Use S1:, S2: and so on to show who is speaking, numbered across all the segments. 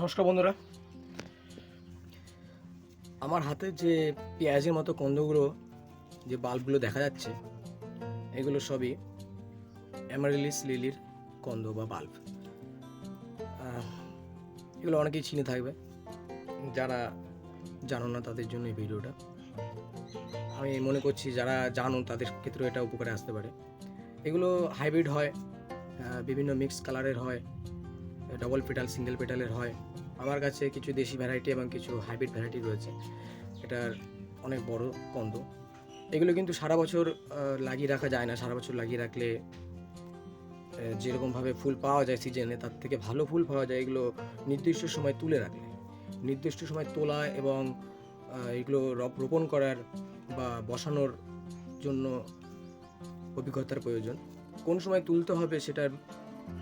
S1: নমস্কার বন্ধুরা। আমার হাতে যে পেঁয়াজের মতো কন্দগুলো, যে বাল্বগুলো দেখা যাচ্ছে, এগুলো সবই অ্যামারিলিস লিলির কন্দ বা বাল্ব। এগুলো অনেকেই চিনে থাকবে, যারা জানো না তাদের জন্য এই ভিডিওটা। আমি মনে করছি যারা জানো তাদের ক্ষেত্রে এটা উপকারে আসতে পারে। এগুলো হাইব্রিড হয় বিভিন্ন মিক্স কালারের হয় ডবল পেটাল সিঙ্গেল পেটালের হয়। আমার কাছে কিছু দেশি ভ্যারাইটি এবং কিছু হাইব্রিড ভ্যারাইটি রয়েছে। এটার অনেক বড় কন্দ এগুলো কিন্তু সারা বছর লাগিয়ে রাখা যায় না। সারা বছর লাগিয়ে রাখলে যেরকমভাবে ফুল পাওয়া যায় সিজনে তার থেকে ভালো ফুল পাওয়া যায় এগুলো নির্দিষ্ট সময় তুলে রাখলে। নির্দিষ্ট সময় তোলা এবং এগুলো রপ- রোপণ করার বা বসানোর জন্য অভিজ্ঞতার প্রয়োজন। কোন সময় তুলতে হবে সেটার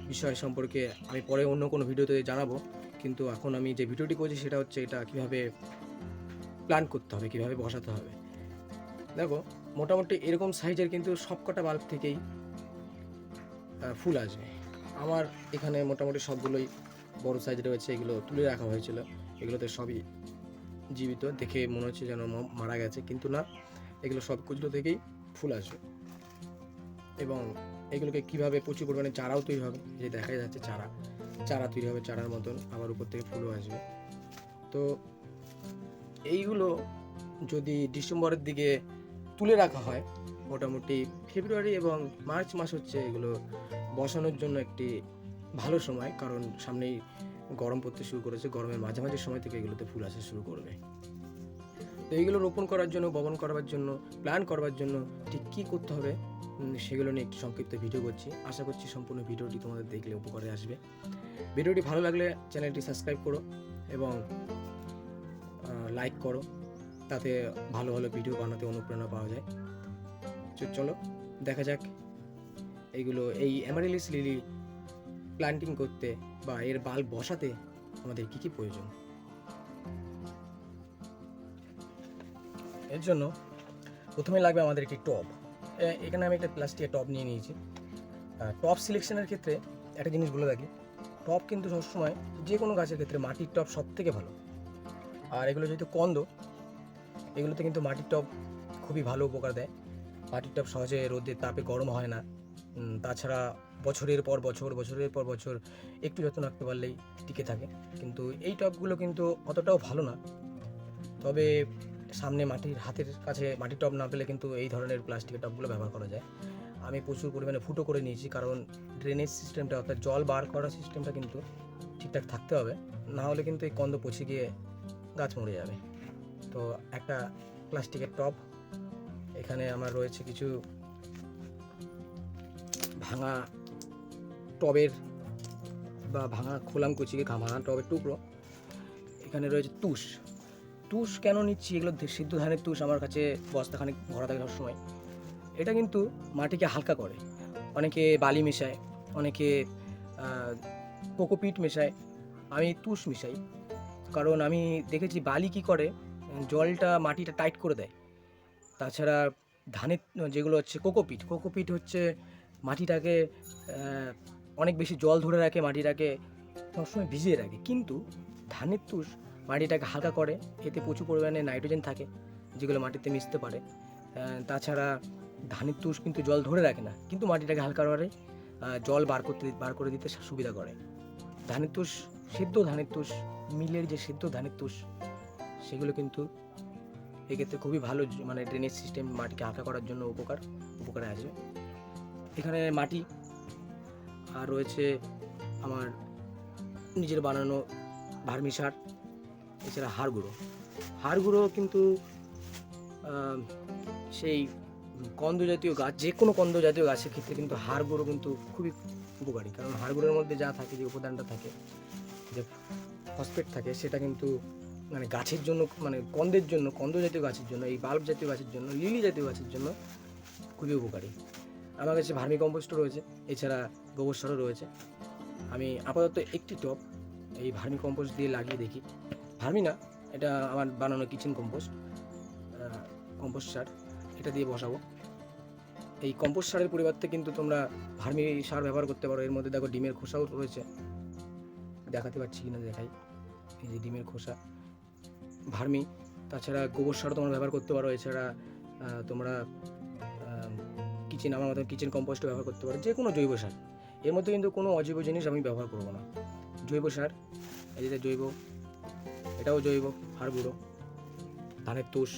S1: বিষয় সম্পর্কে আমি পরে অন্য কোনো ভিডিওতে জানাব। কিন্তু এখন আমি যে ভিডিওটি করছি সেটা হচ্ছে এটা কীভাবে প্ল্যান করতে হবে, কীভাবে বসাতে হবে। দেখো, মোটামুটি এরকম সাইজের কিন্তু সবকটা বাল্ব থেকেই ফুল আসবে। আমার এখানে মোটামুটি সবগুলোই বড় সাইজ রয়েছে, এগুলো তুলে রাখা হয়েছিল। এগুলোতে সবই জীবিত, দেখে মনে হচ্ছে যেন মারা গেছে। কিন্তু না, এগুলো সব সবগুলো থেকেই ফুল আসবে। এবং এগুলোকে কীভাবে প্রচুর পরিমাণে চারাও তৈরি হবে যে দেখা যাচ্ছে চারা চারা তৈরি হবে চারার মতন আবার উপর থেকে ফুলও আসবে। তো এইগুলো যদি ডিসেম্বরের দিকে তুলে রাখা হয়, মোটামুটি ফেব্রুয়ারি এবং মার্চ মাস হচ্ছে এগুলো বসানোর জন্য একটি ভালো সময়, কারণ সামনেই গরম পড়তে শুরু করেছে, গরমের মাঝামাঝি সময় থেকে এগুলোতে ফুল আসা শুরু করবে। তো এইগুলো রোপণ করার জন্য, বপন করবার জন্য প্ল্যান করবার জন্য ঠিক কী করতে হবে? সেগুলো নিয়ে একটি সংক্ষিপ্ত ভিডিও করছি। আশা করছি সম্পূর্ণ ভিডিওটি তোমাদের দেখলে উপকারে আসবে। ভিডিওটি ভালো লাগলে চ্যানেলটি সাবস্ক্রাইব করো এবং লাইক করো। তাতে ভালো ভালো ভিডিও বানাতে অনুপ্রেরণা পাওয়া যায়। চলো, দেখা যাক এইগুলো এই অ্যামারিলিস লিলি প্ল্যান্টিং করতে বা এর বাল্ব বসাতে আমাদের কি কি প্রয়োজন? এর জন্য প্রথমে লাগবে আমাদের একটি টব। এ- এখানে আমি একটা প্লাস্টিকের টপ নিয়ে নিয়েছি। টপ সিলেকশনের ক্ষেত্রে একটা জিনিস বলে রাখি টপ কিন্তু সবসময় যে কোনো গাছের ক্ষেত্রে মাটির টব সব থেকে ভালো। আর এগুলো যেহেতু কন্দ, এগুলোতে কিন্তু মাটির টব খুবই ভালো উপকার দেয়। মাটির টব সহজে রোদে তাপে গরম হয় না। তাছাড়া বছরের পর বছর, বছরের পর বছর একটু যত্ন রাখতে পারলেই টিকে থাকে। কিন্তু এই টবগুলো কিন্তু অতটাও ভালো না। তবে সামনে মাটির হাতের কাছে মাটির টব না পেলে কিন্তু এই ধরনের প্লাস্টিকের টবগুলো ব্যবহার করা যায়। আমি প্রচুর পরিমাণে ফুটো করে নিয়েছি কারণ ড্রেনেজ সিস্টেমটা অর্থাৎ জল বার করার সিস্টেমটা কিন্তু ঠিকঠাক থাকতে হবে। না হলে কিন্তু এই কন্দ পচে গিয়ে গাছ মরে যাবে। তো একটা প্লাস্টিকের টব, এখানে আমার রয়েছে কিছু ভাঙা টবের বা ভাঙা খোলাম কুচিকে ভাঙা টবের টুকরো। এখানে রয়েছে তুষ। তুষ কেন নিচ্ছি? এগুলো সিদ্ধ ধানের তুষ আমার কাছে বস্তাখানে ভরা থাকে সবসময়। এটা কিন্তু মাটিকে হালকা করে। অনেকে বালি মেশায়, অনেকে কোকোপিট মেশায়। আমি তুষ মিশাই। কারণ আমি দেখেছি বালি কি করে? জলটা মাটিটা টাইট করে দেয়। তাছাড়া ধানের, যেগুলো হচ্ছে কোকোপিট কোকোপিট হচ্ছে মাটিটাকে অনেক বেশি জল ধরে রাখে, মাটিটাকে সবসময় ভিজিয়ে রাখে। কিন্তু ধানের তুষ মাটিটাকে হালকা করে, এতে প্রচুর পরিমাণে নাইট্রোজেন থাকে, যেগুলো মাটিতে মিশতে পারে। তাছাড়া ধানের তুষ কিন্তু জল ধরে রাখে না, কিন্তু মাটিটাকে হালকা করে জল বার করতে বার করে দিতে সুবিধা করে। ধানের তুষ, সেদ্ধ ধানের তুষ, মিলের যে সেদ্ধ ধানের তুষ, সেগুলো কিন্তু এক্ষেত্রে খুবই ভালো মানে ড্রেনেজ সিস্টেম মাটিকে হালকা করার জন্য উপকার, উপকারে আসবে। এখানে মাটি, আর রয়েছে আমার নিজের বানানো ভার্মি সার। এছাড়া হাড় গুঁড়ো। হাড় গুঁড়ো কিন্তু সেই কন্দ জাতীয় গাছ যে কোনো কন্দ জাতীয় গাছের ক্ষেত্রে কিন্তু হাড় গুঁড়ো কিন্তু খুবই উপকারী। কারণ হাড় গুঁড়োর মধ্যে যা থাকে, যে উপাদানটা থাকে, যে ফসফেট থাকে, সেটা কিন্তু মানে গাছের জন্য মানে কন্দের জন্য কন্দ জাতীয় গাছের জন্য, এই বাল্ব জাতীয় গাছের জন্য লিলি জাতীয় গাছের জন্য খুবই উপকারী। আমার কাছে ভার্মি কম্পোস্টও রয়েছে, এছাড়া গোবর সারও রয়েছে। আমি আপাতত একটি টপ এই ভার্মি কম্পোস্ট দিয়ে লাগিয়ে দেখি। ভার্মি না, এটা আমার বানানো কিচেন কম্পোস্ট কম্পোস্ট সার, এটা দিয়ে বসাবো। এই কম্পোস্ট সারের পরিবর্তে কিন্তু তোমরা ভার্মি সার ব্যবহার করতে পারো। এর মধ্যে দেখো ডিমের খোসাও রয়েছে। দেখাতে পারছি কিনা দেখাই। এই যে ডিমের খোসা, ভার্মি, তাছাড়া গোবর সারও তোমরা ব্যবহার করতে পারো। এছাড়া তোমরা কিচেন আমার মতো কিচেন কম্পোস্টও ব্যবহার করতে পারো। যে কোনো জৈব সার। এর মধ্যে কিন্তু কোনো অজৈব জিনিস আমি ব্যবহার করব না। জৈব সার, এই যে জৈব এটাও জৈব হাড় গুঁড়ো, ধানের তুষ,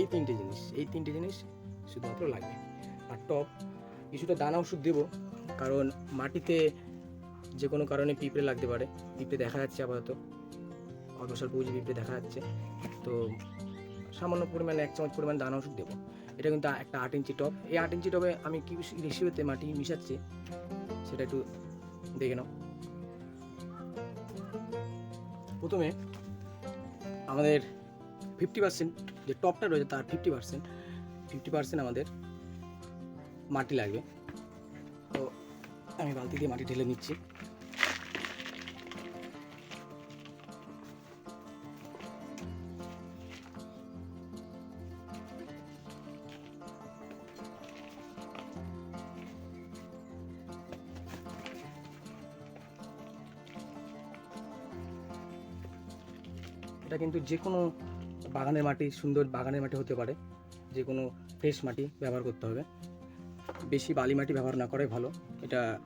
S1: এই তিনটে জিনিস, এই তিনটে জিনিস শুধুমাত্র লাগবে। আর টপ কিছুটা দানা ওষুধ দেবো, কারণ মাটিতে যে কোনো কারণে পিঁপড়ে লাগতে পারে। পিঁপড়ে দেখা যাচ্ছে আপাতত অগ্রসর পুঁজি পিঁপড়ে দেখা যাচ্ছে। তো সামান্য পরিমাণে এক চামচ পরিমাণ দানা ওষুধ দেবো। এটা কিন্তু একটা আট ইঞ্চি টপ এই আট ইঞ্চি টবে আমি কি রেসিপিতে মাটি মিশাচ্ছি, সেটা একটু দেখে নাও। প্রথমে আমাদের ফিফটি পার্সেন্ট যে টপটা রয়েছে তার ফিফটি পার্সেন্ট ফিফটি পার্সেন্ট আমাদের মাটি লাগবে। তো আমি বালতি দিয়ে মাটি ঢেলে নিচ্ছি। এটা কিন্তু যে কোনো বাগানের মাটি, সুন্দর বাগানের মাটি হতে পারে। যে কোনো ফ্রেশ মাটি ব্যবহার করতে হবে। বেশি বালি মাটি ব্যবহার না করাই ভালো। এটা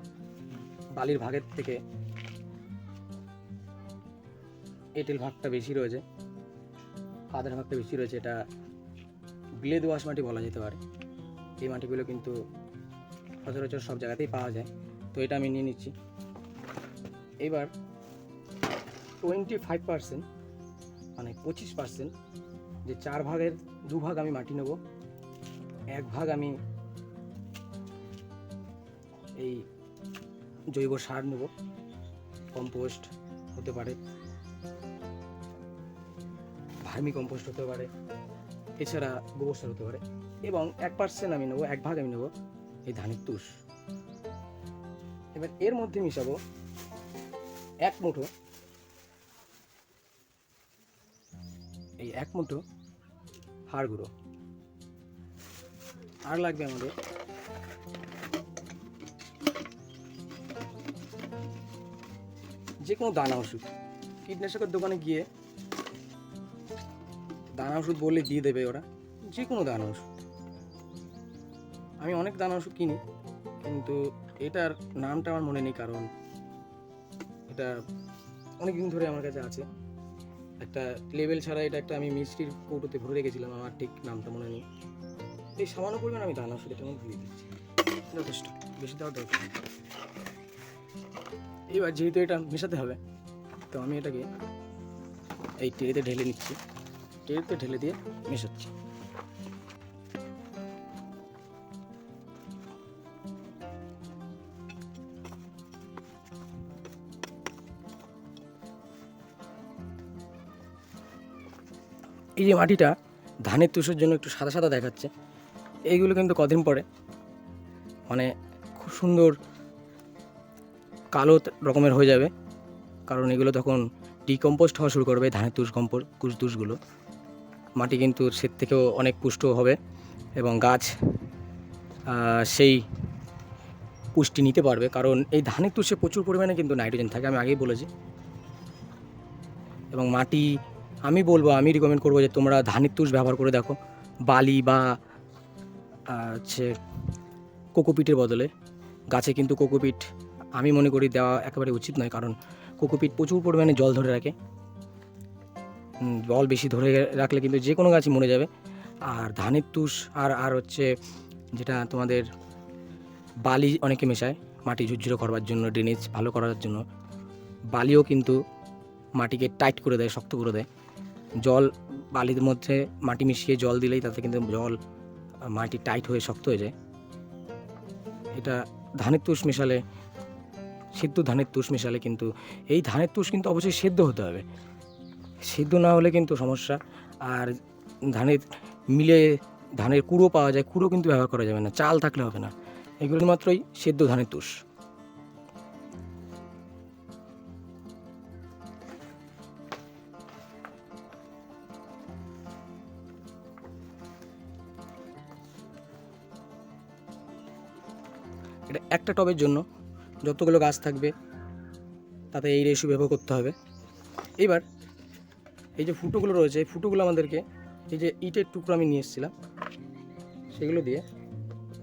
S1: বালির ভাগের থেকে এঁটেল ভাগটা বেশি রয়েছে। কাদের ভাগটা বেশি রয়েছে। এটা বিলে দোয়াশ মাটি বলা যেতে পারে। এই মাটিগুলো কিন্তু সচরাচর সব জায়গাতেই পাওয়া যায়। তো এটা আমি নিয়ে নিচ্ছি। এবার টোয়েন্টি ফাইভ পার্সেন্ট মানে পঁচিশ পার্সেন্ট যে চার ভাগের দু ভাগ আমি মাটি নেব, এক ভাগ আমি এই জৈব সার নেব, কম্পোস্ট হতে পারে, ভার্মি কম্পোস্ট হতে পারে, এছাড়া গোবর সার হতে পারে এবং এক পার্সেন্ট আমি নেব, এক ভাগ আমি নেব এই ধানের তুষ। এবার এর মধ্যে মিশাবো এক মুঠো এই এক মুঠো হাড় গুঁড়ো। আর লাগবে আমাদের। যে কোনো দানা ওষুধ। কীটনাশকের দোকানে গিয়ে দানা ওষুধ বললে দিয়ে দেবে ওরা। যে কোনো দানা ওষুধ। আমি অনেক দানা ওষুধ কিনি, কিন্তু এটার নামটা আমার মনে নেই, কারণ এটা অনেক দিন ধরে আমার কাছে আছে। একটা লেভেল ছাড়া এটা একটা আমি মিষ্টির কৌটোতে ভরে রেখেছিলাম, আমার ঠিক নামটা মনে নেই। এই সামান্য পরিমাণ আমি দানা ওষুধ তেমন ভুলে দিচ্ছি যথেষ্ট, বেশি দেওয়া দরকার। এবার যেহেতু এটা মেশাতে হবে, তো আমি এটাকে এই ট্রেতে ঢেলে নিচ্ছি। ট্রেতে ঢেলে দিয়ে মেশাচ্ছি। এই যে মাটিটা, ধানের তুষের জন্য একটু সাদা সাদা দেখাচ্ছে, এইগুলো কিন্তু কদিন পরে মানে খুব সুন্দর কালো রকমের হয়ে যাবে, কারণ এগুলো তখন ডিকম্পোস্ট হওয়া শুরু করবে, ধানের তুষ কম্পোজ কুশ তুষগুলো। মাটি কিন্তু সে থেকেও অনেক পুষ্ট হবে এবং গাছ সেই পুষ্টি নিতে পারবে, কারণ এই ধানের তুষে প্রচুর পরিমাণে কিন্তু নাইট্রোজেন থাকে, আমি আগেই বলেছি। এবং মাটি আমি বলব, আমি রিকমেন্ড করব যে তোমরা ধানের তুষ ব্যবহার করে দেখো। বালি বা হচ্ছে কোকোপিটের বদলে। গাছে কিন্তু কোকোপিট, আমি মনে করি দেওয়া একেবারে উচিত নয়, কারণ কোকোপিট প্রচুর পরিমাণে জল ধরে রাখে। জল বেশি ধরে রাখলে কিন্তু যে কোনো গাছই মরে যাবে। আর ধানের তুষ আর আর হচ্ছে যেটা তোমাদের বালি অনেকে মেশায়, মাটি ঝুরঝুরে করবার জন্য ড্রেনেজ ভালো করার জন্য। বালিও কিন্তু মাটিকে টাইট করে দেয়, শক্ত করে দেয়। জল বালির মধ্যে মাটি মিশিয়ে জল দিলেই তাতে কিন্তু জল মাটি টাইট হয়ে শক্ত হয়ে যায়। এটা ধানের তুষ মেশালে, সিদ্ধ ধানের তুষ মেশালে কিন্তু, এই ধানের তুষ কিন্তু অবশ্যই সেদ্ধ হতে হবে। সিদ্ধ না হলে কিন্তু সমস্যা। আর ধানের মিলে ধানের কুড়ো পাওয়া যায়, কুড়ো কিন্তু ব্যবহার করা যাবে না, চাল থাকলে হবে না। এগুলো মাত্রই সেদ্ধ ধানের তুষ। একটা টবের জন্য যতগুলো গাছ থাকবে, তাতে এই রেশু ব্যবহার করতে হবে। এবার এই যে ফুটোগুলো রয়েছে, এই ফুটোগুলো আমাদেরকে এই যে ইটের টুকরো আমি নিয়ে এসেছিলাম, সেগুলো দিয়ে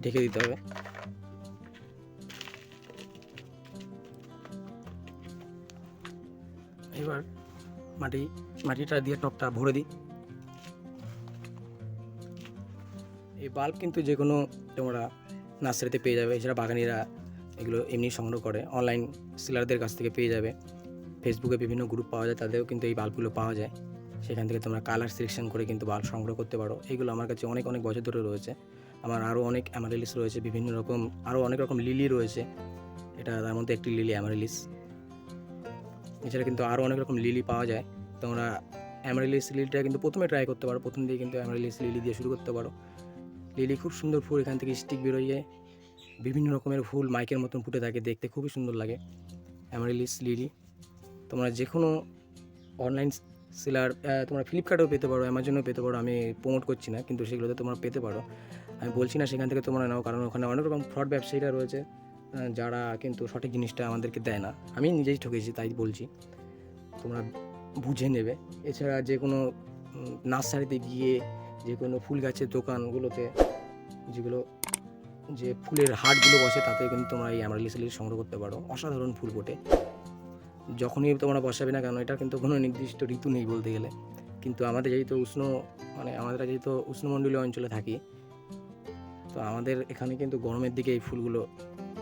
S1: ঢেকে দিতে হবে। এবার মাটি, মাটিটা দিয়ে টপটা ভরে দিই। এই বাল্ব কিন্তু যে কোনো তোমরা নার্সারিতে পেয়ে যাবে, এছাড়া বাগানিরা এগুলো এমনি সংগ্রহ করে অনলাইন সেলারদের কাছ থেকে পেয়ে যাবে। ফেসবুকে বিভিন্ন গ্রুপ পাওয়া যায়, তাদেরও কিন্তু এই বাল্বগুলো পাওয়া যায়। সেখান থেকে তোমরা কালার সিলেকশন করে কিন্তু বাল্ব সংগ্রহ করতে পারো। এগুলো আমার কাছে অনেক অনেক বছর ধরে রয়েছে। আমার আরও অনেক অ্যামারেলিস রয়েছে, বিভিন্ন রকম আরও অনেক রকম লিলি রয়েছে। এটা তার মধ্যে একটি লিলি অ্যামারেলিস এছাড়া কিন্তু আরও অনেক রকম লিলি পাওয়া যায়। তোমরা অ্যামারেলিস লিলিটা কিন্তু প্রথমে ট্রাই করতে পারো। প্রথম দিয়ে কিন্তু অ্যামারেলিস লিলি দিয়ে শুরু করতে পারো। লিলি খুব সুন্দর ফুল এখান থেকে স্টিক বেরোয়। বিভিন্ন রকমের ফুল মাইকের মতন ফুটে থাকে দেখতে, খুবই সুন্দর লাগে। অ্যামারেলিস লিলি তোমরা যে কোনো অনলাইন সেলার তোমরা ফ্লিপকার্টেও পেতে পারো অ্যামাজনেও পেতে পারো, আমি প্রমোট করছি না, কিন্তু সেগুলোতে তোমরা পেতে পারো। আমি বলছি না সেখান থেকে তোমরা নাও, কারণ ওখানে অনেক রকম ফ্রড ব্যবসায়ীরা রয়েছে যারা কিন্তু সঠিক জিনিসটা আমাদেরকে দেয় না। আমি নিজেই ঠকেছি, তাই বলছি। তোমরা বুঝে নেবে। এছাড়া যে কোনো নার্সারিতে গিয়ে যে কোনো ফুল গাছের দোকানগুলোতে যেগুলো যে ফুলের হাটগুলো বসে, তাতে কিন্তু তোমরা এই অ্যামারেলিস লিলি সংগ্রহ করতে পারো। অসাধারণ ফুল ফোটে যখনই তোমরা বসাবে না কেন এটা কিন্তু কোনো নির্দিষ্ট ঋতু নেই বলতে গেলে। কিন্তু আমাদের যেহেতু উষ্ণ মানে আমাদের যেহেতু উষ্ণমণ্ডলীয় অঞ্চলে থাকি, তো আমাদের এখানে কিন্তু গরমের দিকে এই ফুলগুলো,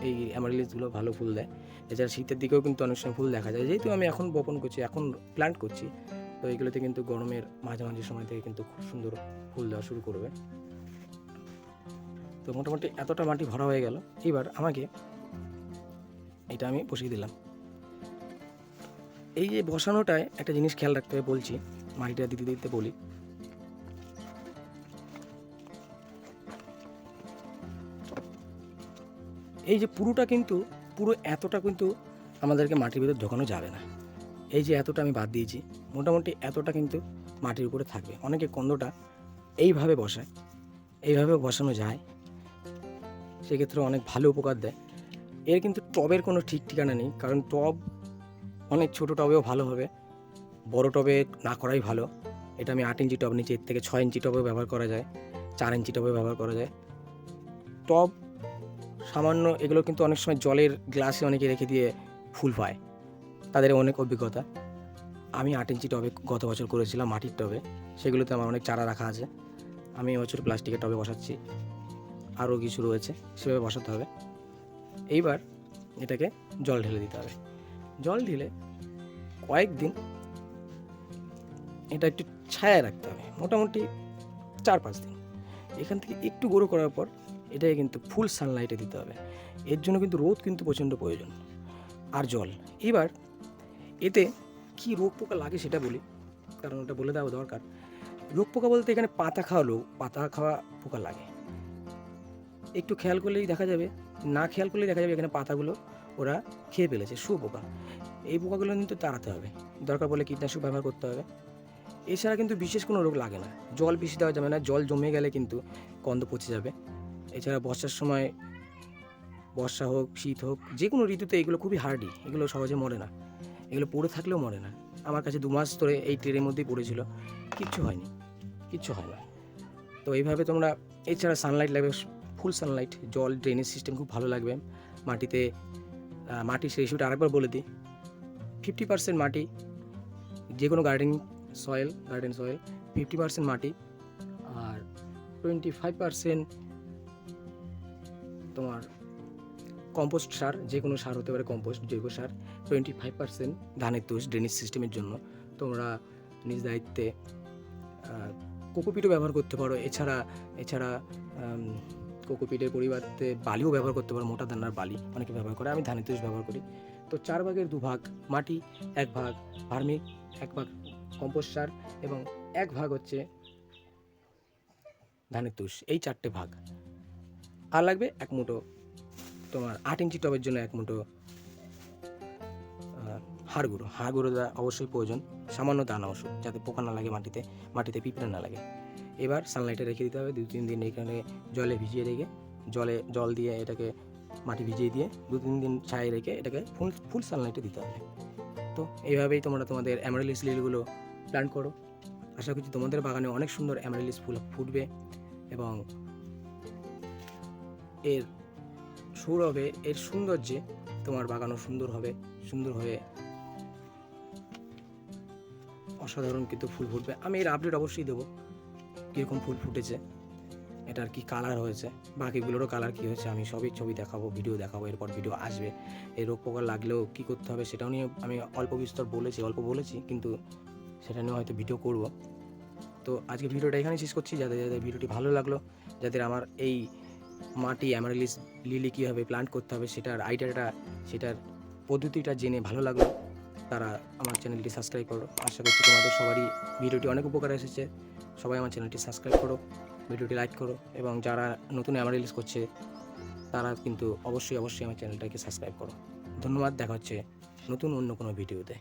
S1: এই অ্যামারেলিসগুলো ভালো ফুল দেয়। এছাড়া শীতের দিকেও কিন্তু অনেক সময় ফুল দেখা যায়। যেহেতু আমি এখন বপন করছি, এখন প্ল্যান্ট করছি, তো এগুলোতে কিন্তু গরমের মাঝামাঝি সময় থেকে কিন্তু খুব সুন্দর ফুল দেওয়া শুরু করবে। তো মোটামুটি এতটা মাটি ভরা হয়ে গেল। এবার আমাকে এটা আমি বসিয়ে দিলাম। এই যে বসানোটায় একটা জিনিস খেয়াল রাখতে হবে বলছি, মাটিটা দিতে দিতে বলি। এই যে পুরোটা কিন্তু, পুরো এতটা কিন্তু আমাদেরকে মাটির ভিতর ঢোকানো যাবে না। এই যে এতটা আমি বাদ দিয়েছি, মোটামুটি এতটা কিন্তু মাটির উপরে থাকবে। অনেকে কন্দটা এইভাবে বসায়, এইভাবে বসানো যায় সেক্ষেত্রে অনেক ভালো উপকার দেয়। এর কিন্তু টবের কোনো ঠিক ঠিকানা নেই, কারণ টব অনেক ছোটো টবেও ভালো হবে, বড় টবে না করাই ভালো। এটা আমি আট ইঞ্চি টব নিচে এর থেকে ছয় ইঞ্চি টবেও ব্যবহার করা যায়, চার ইঞ্চি টবেও ব্যবহার করা যায়। টব সামান্য এগুলো কিন্তু অনেক সময় জলের গ্লাসে অনেকে রেখে দিয়ে ফুল পায়, তাদের অনেক অভিজ্ঞতা। আমি আট ইঞ্চি টবে গত বছর করেছিলাম মাটির টবে, সেগুলোতে আমার অনেক চারা রাখা আছে। আমি এবছর প্লাস্টিকের টবে বসাচ্ছি। আরও কিছু রয়েছে, সেভাবে বসাতে হবে। এইবার এটাকে জল ঢেলে দিতে হবে। জল ঢেলে কয়েকদিন এটা একটু ছায়া রাখতে হবে, মোটামুটি চার পাঁচ দিন। এখান থেকে একটু গুঁড়ো করার পর এটাকে কিন্তু ফুল সানলাইটে দিতে হবে। এর জন্য কিন্তু রোদ কিন্তু প্রচণ্ড প্রয়োজন আর জল। এবার এতে কি রোগ পোকা লাগে সেটা বলি, কারণ ওটা বলে দেওয়া দরকার। রোগ পোকা বলতে এখানে পাতা খাওয়া লোক, পাতা খাওয়া পোকা লাগে। একটু খেয়াল করলেই দেখা যাবে, না খেয়াল করলেই দেখা যাবে এখানে পাতাগুলো ওরা খেয়ে ফেলেছে, শুয়োপোকা। এই পোকাগুলো কিন্তু তাড়াতে হবে, দরকার পড়লে কীটনাশক ব্যবহার করতে হবে। এছাড়া কিন্তু বিশেষ কোনো রোগ লাগে না, জল বেশি দেওয়া যাবে না, জল জমে গেলে কিন্তু গন্ধ পচে যাবে। এছাড়া বর্ষার সময় বর্ষা হোক, শীত হোক যে কোনো ঋতুতে এগুলো খুবই হার্ডি, এগুলো সহজে মরে না, এগুলো পড়ে থাকলেও মরে না। আমার কাছে দু মাস ধরে এই ট্রেনের মধ্যেই পড়েছিল, কিচ্ছু হয়নি, কিচ্ছু হয় না। তো এইভাবে তোমরা, এছাড়া সানলাইট লাগবে ফুল সানলাইট জল ড্রেনেজ সিস্টেম খুব ভালো লাগবে। মাটিতে মাটির রেশিওটা আরেকবার বলে দিই। ফিফটি পার্সেন্ট মাটি যে কোনো garden soil garden soil fifty percent মাটি আর টোয়েন্টি ফাইভ পার্সেন্ট তোমার কম্পোস্ট সার যে কোনো সার হতে পারে কম্পোস্ট জৈব সার টোয়েন্টি ফাইভ পার্সেন্ট ধানের তুষ ড্রেনেজ সিস্টেমের জন্য। তোমরা নিজ দায়িত্বে কোকোপিটও ব্যবহার করতে পারো। এছাড়া এছাড়া কোকোপিটের পরিবর্তে বালিও ব্যবহার করতে পারো মোটা দানার বালি অনেকে ব্যবহার করে আমি ধানের তুষ ব্যবহার করি। তো চার ভাগের দু ভাগ মাটি এক ভাগ ভার্মিক এক ভাগ কম্পোস্ট সার এবং এক ভাগ হচ্ছে ধানের তুষ এই চারটে ভাগ। আর লাগবে এক মুঠো তোমার আট ইঞ্চি টবের জন্য এক মুঠো আহ, হাড় গুঁড়ো। হাড় গুঁড়ো দেওয়া অবশ্যই প্রয়োজন সামান্য দানা ওষুধ যাতে পোকা না লাগে মাটিতে মাটিতে পিঁপড়ে না লাগে। এবার সানলাইটে রেখে দিতে হবে দু তিন দিন এখানে জলে ভিজিয়ে রেখে, জলে জল দিয়ে এটাকে মাটি ভিজিয়ে দিয়ে দু তিন দিন ছায়ে রেখে এটাকে ফুল ফুল সানলাইটে দিতে হবে। তো এইভাবেই তোমরা তোমাদের অ্যামারেলিস লিলগুলো প্ল্যান করো। আশা করছি তোমাদের বাগানে অনেক সুন্দর অ্যামারেলিস ফুল ফুটবে এবং এর সুর হবে, এর সৌন্দর্যে তোমার বাগানও সুন্দর হবে, সুন্দর হয়ে অসাধারণ কিন্তু ফুল ফুটবে। আমি এর আপডেট অবশ্যই দেবো। কীরকম ফুল ফুটেছে, এটার কি কালার হয়েছে, বাকিগুলোরও কালার কি হয়েছে, আমি সবই ছবি দেখাবো ভিডিও দেখাবো, এরপর ভিডিও আসবে। এই রোগ পোকা লাগলেও কী করতে হবে সেটাও নিয়ে আমি অল্প বিস্তর বলেছি, অল্প বলেছি, কিন্তু সেটা নিয়ে হয়তো ভিডিও করব। তো আজকে ভিডিওটা এখানে শেষ করছি, যাদের যাদের ভিডিওটি ভালো লাগল, যাদের আমার এই মাটি অ্যামারেলিস লিলি কীভাবে প্লান্ট করতে হবে সেটার আইডিয়াটা সেটার পদ্ধতিটা জেনে ভালো লাগল, তারা আমার চ্যানেলটি সাবস্ক্রাইব করো। আশা করছি তোমাদের সবারই ভিডিওটি অনেক উপকার এসেছে। সবাই আমার চ্যানেলটি সাবস্ক্রাইব করো, ভিডিওটি লাইক করো এবং যারা নতুন আমার রিলিজ করছে, তারা কিন্তু অবশ্যই অবশ্যই আমার চ্যানেলটাকে সাবস্ক্রাইব করো। ধন্যবাদ, দেখা হচ্ছে নতুন অন্য কোনো ভিডিওতে